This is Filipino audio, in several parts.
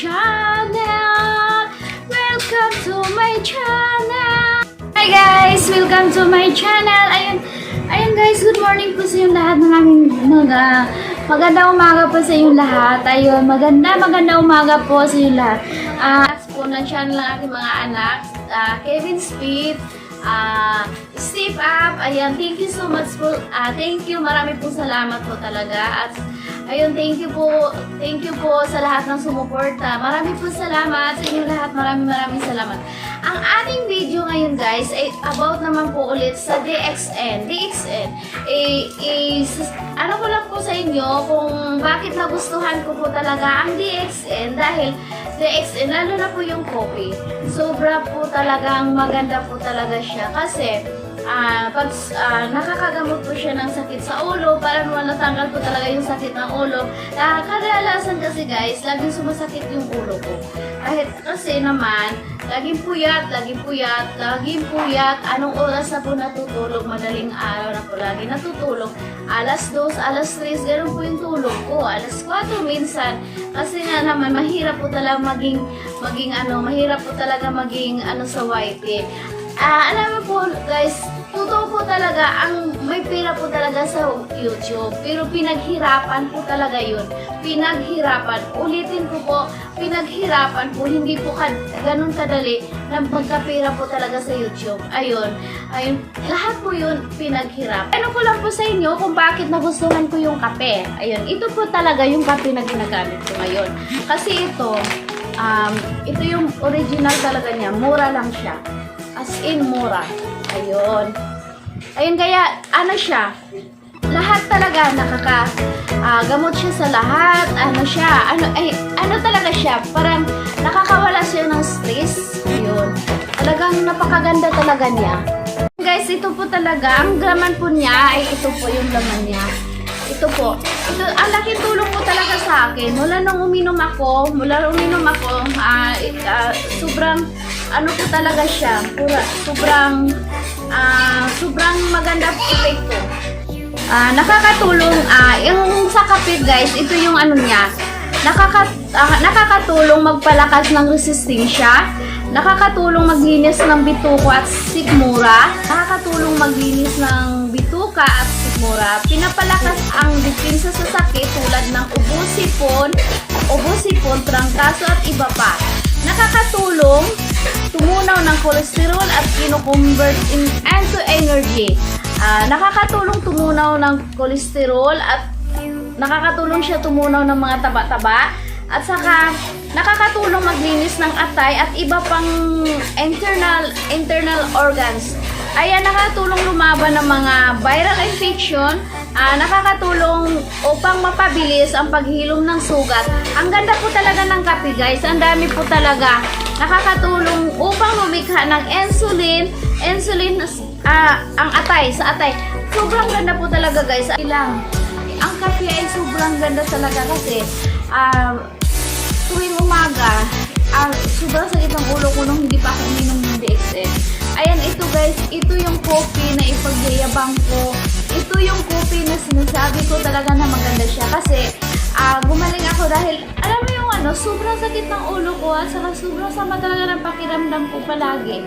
Channel! Welcome to my channel! Hi guys! Welcome to my channel! Ayun, ayun guys, good morning po sa inyong lahat ng aming mga maganda umaga po sa inyong lahat. Ayun, maganda, maganda umaga po sa inyong lahat. Ah, po ng channel ng aking mga anak, ah, Kevin Speed, Ah, Steve Up, ayan, thank you so much po. Ah, thank you, marami po salamat po talaga. At ayun, thank you po, thank you po sa lahat ng sumuporta. Marami po salamat sa inyo lahat. Maraming maraming salamat. Ang ating video ngayon guys ay about naman po ulit sa DXN. DXN, eh, eh, ano ko lang po sa inyo kung bakit nagustuhan ko po talaga ang DXN dahil DXN, lalo na po yung coffee. Sobra po talagang maganda po talaga siya kasi ah pag ah, nakakagamot po siya ng sakit sa ulo, para naman natanggal po talaga yung sakit ng ulo. Uh, kadalasan kasi guys, laging sumasakit yung ulo ko. Kahit kasi naman, laging puyat, laging puyat, laging puyat. Anong oras na po natutulog? Madaling araw na po lagi natutulog. Alas 2, alas 3, ganun po yung tulog ko. Alas 4 minsan. Kasi nga naman, mahirap po talaga maging, maging ano, mahirap po talaga maging ano sa YT. Ah, alam mo po guys, totoo po talaga ang may pera po talaga sa YouTube. Pero pinaghirapan po talaga 'yun. Pinaghirapan. Ulitin ko po, pinaghirapan po hindi po ka, ganun kadali na magkapera po talaga sa YouTube. Ayun. Ayun, lahat po 'yun pinaghirap. Ano ko lang po sa inyo kung bakit nagustuhan ko yung kape. Ayun, ito po talaga yung kape na ginagamit ko ngayon. Kasi ito, um, ito yung original talaga niya. Mura lang siya. As in, mura. Ayun. Ayun, kaya, ano siya, lahat talaga nakaka, ah, gamot siya sa lahat, ano siya, ano, ay, ano talaga siya, parang nakakawala siya ng stress. Ayun. Talagang napakaganda talaga niya. Guys, ito po talaga, ang laman po niya, ay ito po yung laman niya. Ito po. Ito, ang laking tulong po talaga sa akin. Mula nung uminom ako, mula nung uminom ako, ah, it- ah, sobrang, ano po talaga siya, sobrang, ah, sobrang maganda po epekto. Ah, nakakatulong, ah, yung sa kape guys, ito yung ano niya, nakaka, ah, nakakatulong magpalakas ng resistensya, nakakatulong maglinis ng bituko at sikmura, nakakatulong maglinis ng bituka at sikmura, pinapalakas ang depensa sa sakit tulad ng ubo sipon, ubo sipon, trangkaso at iba pa. Nakakatulong tumunaw ng kolesterol at kino-convert in, into energy. Ah, nakakatulong tumunaw ng kolesterol at nakakatulong siya tumunaw ng mga taba-taba at saka nakakatulong maglinis ng atay at iba pang internal internal organs. Ayan, nakakatulong lumaban ng mga viral infection, ah, nakakatulong upang mapabilis ang paghilom ng sugat. Ang ganda po talaga ng kape guys, ang dami po talaga. Nakakatulong upang lumikha ng insulin, insulin ah, ang atay, sa atay. Sobrang ganda po talaga guys. Ilang, ang kape ay sobrang ganda talaga kasi ah, tuwing umaga, ah, sobrang sakit ng ulo ko nung hindi pa ako uminom ng DXN. Ayan, ito guys, ito yung coffee na ipagyayabang ko. Ito yung coffee na sinasabi ko talaga na maganda siya. Kasi, ah, gumaling ako dahil, alam mo ano, sobrang sakit ng ulo ko at saka sobrang sama talaga ng pakiramdam ko palagi.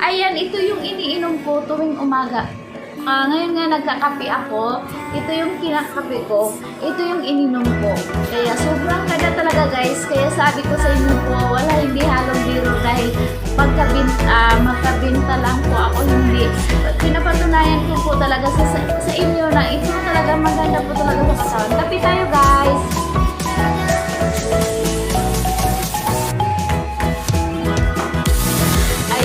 Ayan, ito yung iniinom ko tuwing umaga. Ah, ngayon nga nagkakape ako. Ito yung kinakape ko. Ito yung ininom ko. Kaya sobrang ganda talaga guys. Kaya sabi ko sa inyo po, wala hindi halong biro dahil pagkabinta, ah, magkabinta lang po ako hindi. Pinapatunayan ko po talaga sa, sa, inyo na ito talaga maganda po talaga sa katawan. Kape tayo guys!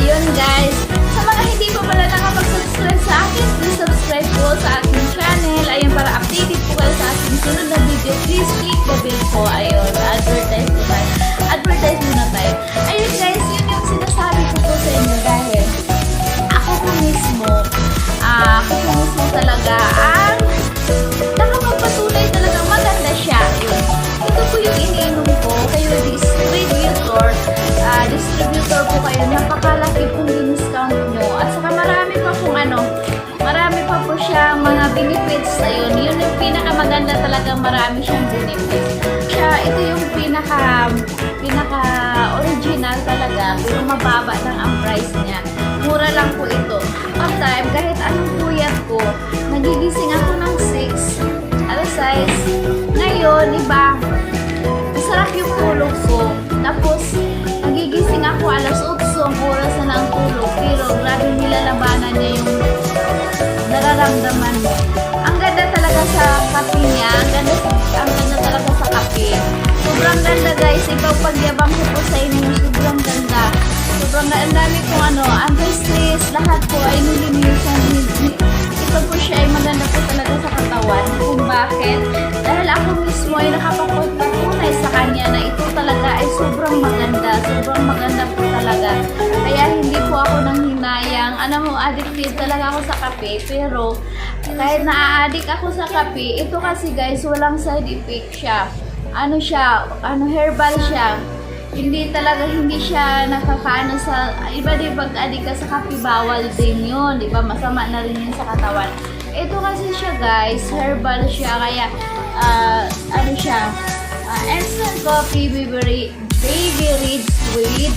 Ayun guys, sa mga hindi po pala nakapag-subscribe sa akin, please subscribe po sa aking channel. Ayun, para updated po kayo sa aking sunod na video, please click the bell po. Ayun, advertise po tayo. Advertise muna tayo. Ayun guys, yun yung sinasabi ko po sa inyo dahil ako po mismo, ah, ako po mismo talaga ang mababa lang ang price niya. Mura lang po ito. On time, kahit anong puyat ko, nagigising ako ng 6, alas 6. Ngayon, iba, masarap yung tulog ko. Tapos, nagigising ako alas 8, ang oras na ng tulog. Pero, grabe nilalabanan niya yung nararamdaman mo. Ang ganda talaga sa kape niya. Ang ganda, ang ganda talaga sa kape. Sobrang ganda guys. Ipagpagyabang ko po sa inyo. Ano, anti-stress. Lahat po ay nilinisan. Ito po siya ay maganda po talaga sa katawan. Kung bakit? Dahil ako mismo ay nakapagpatunay sa kanya na ito talaga ay sobrang maganda. Sobrang maganda po talaga. Kaya hindi po ako nang hinayang. Ano mo, addicted talaga ako sa kape. Pero kahit na-addict ako sa kape, ito kasi guys, walang side effect siya. Ano siya, ano herbal siya. Hindi talaga, hindi siya nakakaano sa, iba di pag addict ka sa kape, bawal din yun. Di ba? Masama na rin yun sa katawan. Ito kasi siya guys, herbal siya. Kaya, ah, ano siya, ah, instant coffee, baby, baby reads with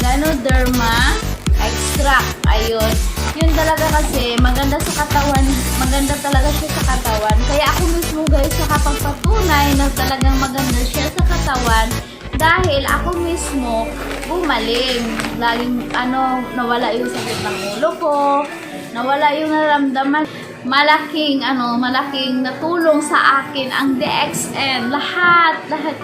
Ganoderma extract. Ayun. Yun talaga kasi, maganda sa katawan. Maganda talaga siya sa katawan. Kaya ako mismo guys, nakapagpatunay na talagang maganda siya sa katawan. Dahil ako mismo, bumaling. Laging, ano, nawala yung sakit ng ulo ko. Nawala yung naramdaman malaking ano, malaking natulong sa akin ang DXN. Lahat, lahat.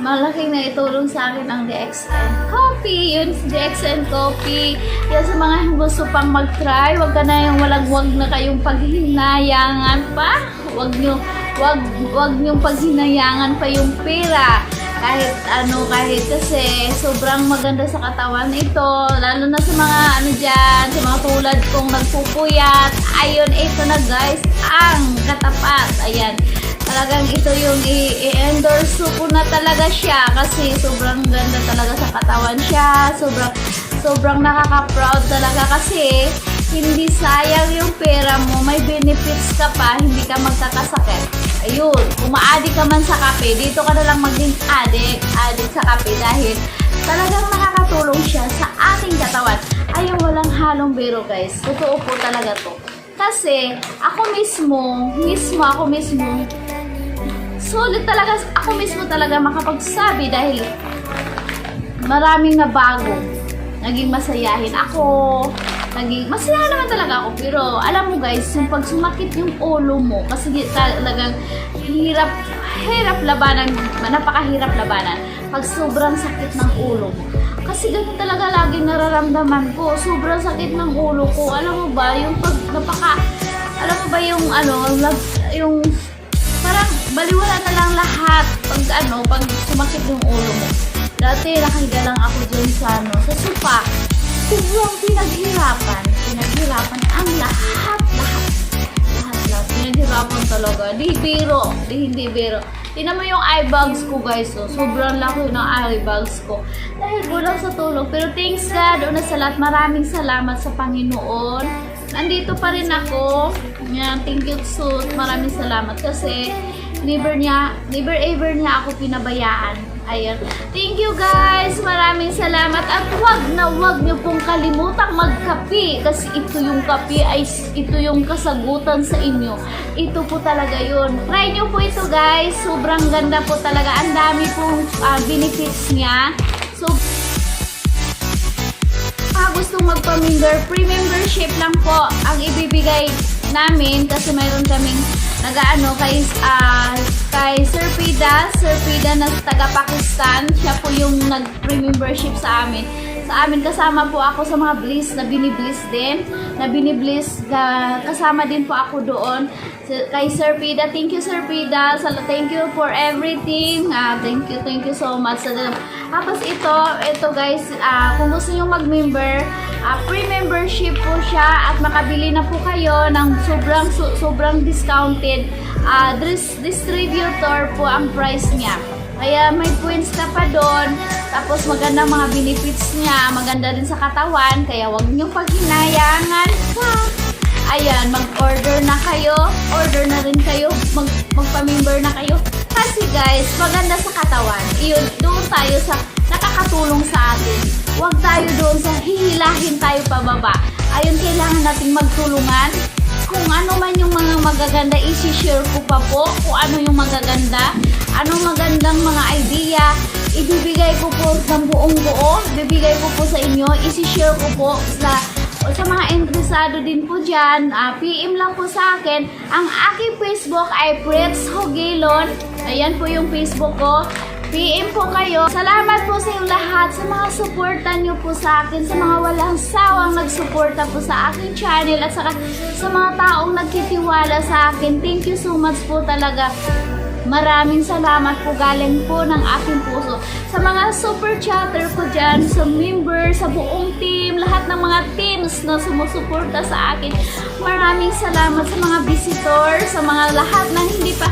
Malaking na itulong sa akin ang DXN Coffee. Yun, DXN Coffee. Yan sa mga gusto pang mag-try, wag ka na yung walang wag na kayong paghinayangan pa. Wag nyo, wag, wag nyo paghinayangan pa yung pera kahit ano, kahit kasi sobrang maganda sa katawan ito, lalo na sa mga ano dyan, sa mga tulad kong nagpupuyat. Ayun, ito na guys, ang katapat. Ayan, talagang ito yung i-endorse ko na talaga siya kasi sobrang ganda talaga sa katawan siya. Sobrang, sobrang nakaka-proud talaga kasi hindi sayang yung pera mo, may benefits ka pa, hindi ka magkakasakit. Ayun, kung ma-addict ka man sa kape, dito ka na lang maging addict, addict sa kape dahil talagang nakakatulong siya sa ating katawan. Ayaw walang halong biro guys. Totoo po talaga to. Kasi ako mismo, mismo ako mismo, solid talaga, ako mismo talaga makapagsabi dahil maraming na bago. Naging masayahin ako, naging masaya naman talaga ako. Pero alam mo guys yung pag sumakit yung ulo mo kasi talagang hirap hirap labanan napakahirap labanan pag sobrang sakit ng ulo mo. Kasi ganun talaga laging nararamdaman ko. Sobrang sakit ng ulo ko. Alam mo ba yung pag napaka alam mo ba yung ano yung parang baliwala na lang lahat pag ano pag sumakit yung ulo mo. Dati nakahiga lang ako dyan sa ano sa sofa sobrang pinaghirapan. Pinaghirapan ang lahat, lahat. Lahat, lahat. Pinaghirapan talaga. Di biro. Di hindi biro. Tingnan mo yung eye bags ko guys. Oh. Sobrang laki ng eye bags ko. Dahil kulang sa tulog. Pero thanks God. Una sa lahat, maraming salamat sa Panginoon. Nandito pa rin ako. Yan, thank you so Maraming salamat kasi never niya, never ever niya ako pinabayaan. Ayan. Thank you guys. Maraming salamat. At wag na wag niyo pong kalimutang magkape. Kasi ito yung kape ay ito yung kasagutan sa inyo. Ito po talaga yun. Try niyo po ito guys. Sobrang ganda po talaga. Ang dami pong ah, benefits niya. So, mga gustong magpa-member, pre-membership lang po ang ibibigay namin kasi mayroon kaming nagaano kay ah, Sir Pida, Sir Pida na taga Pakistan. Siya po yung nag-pre-membership sa amin. Sa amin kasama po ako sa mga bliss na binibliss din. Na binibliss ka- kasama din po ako doon. Kay Sir Pida, thank you Sir Pida. Thank you for everything. Ah, thank you, thank you so much. Tapos ito, ito guys, ah, kung gusto nyo mag-member, ah, pre-membership po siya at makabili na po kayo ng sobrang so- sobrang discounted dis- distributor po ang price niya. Kaya may points ka pa doon. Tapos maganda mga benefits niya. Maganda din sa katawan. Kaya wag niyong paghinayangan pa. Ayan, mag-order na kayo. Order na rin kayo. Mag magpa-member na kayo. Kasi guys, maganda sa katawan. Iyon, doon tayo sa nakakatulong sa atin. Huwag tayo doon sa hihilahin tayo pababa. Ayun, kailangan nating magtulungan. Kung ano man yung mga magaganda, isi-share ko pa po kung ano yung magaganda. Anong magandang mga idea, ibibigay ko po ng buong buo. Ibibigay ko po sa inyo. Isi-share ko po sa sa mga interesado din po dyan, ah, PM lang po sa akin. Ang aking Facebook ay Prets Hogilon. Ayan po yung Facebook ko. PM po kayo. Salamat po sa inyong lahat sa mga suporta nyo po sa akin, sa mga walang sawang nagsuporta po sa aking channel at saka sa mga taong nagkitiwala sa akin. Thank you so much po talaga. Maraming salamat po galing po ng aking puso. Sa mga super chatter ko dyan, sa member, sa buong team, lahat ng mga teams na sumusuporta sa akin. Maraming salamat sa mga visitor, sa mga lahat na hindi pa,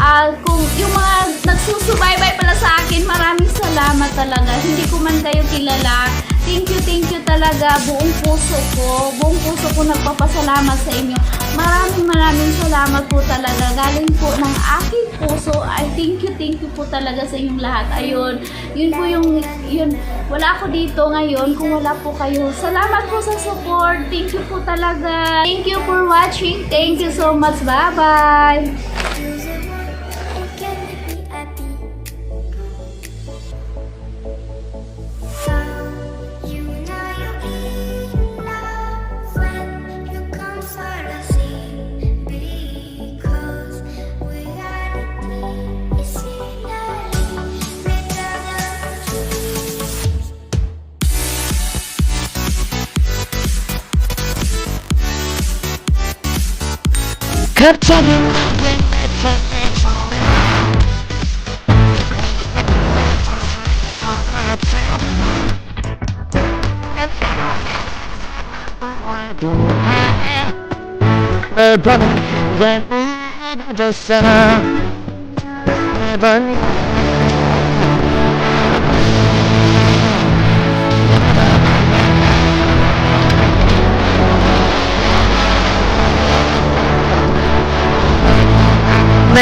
ah, kung yung mga nagsusubaybay pala sa akin, maraming salamat talaga. Hindi ko man kayo kilala. Thank you, thank you talaga. Buong puso ko, buong puso ko nagpapasalamat sa inyo. Maraming maraming salamat po talaga. Galing po ng aking puso. I thank you, thank you po talaga sa inyong lahat. Ayun, yun po yung, yun, wala ako dito ngayon kung wala po kayo. Salamat po sa support. Thank you po talaga. Thank you for watching. Thank you so much. Bye-bye. Captain! brother, when I just said,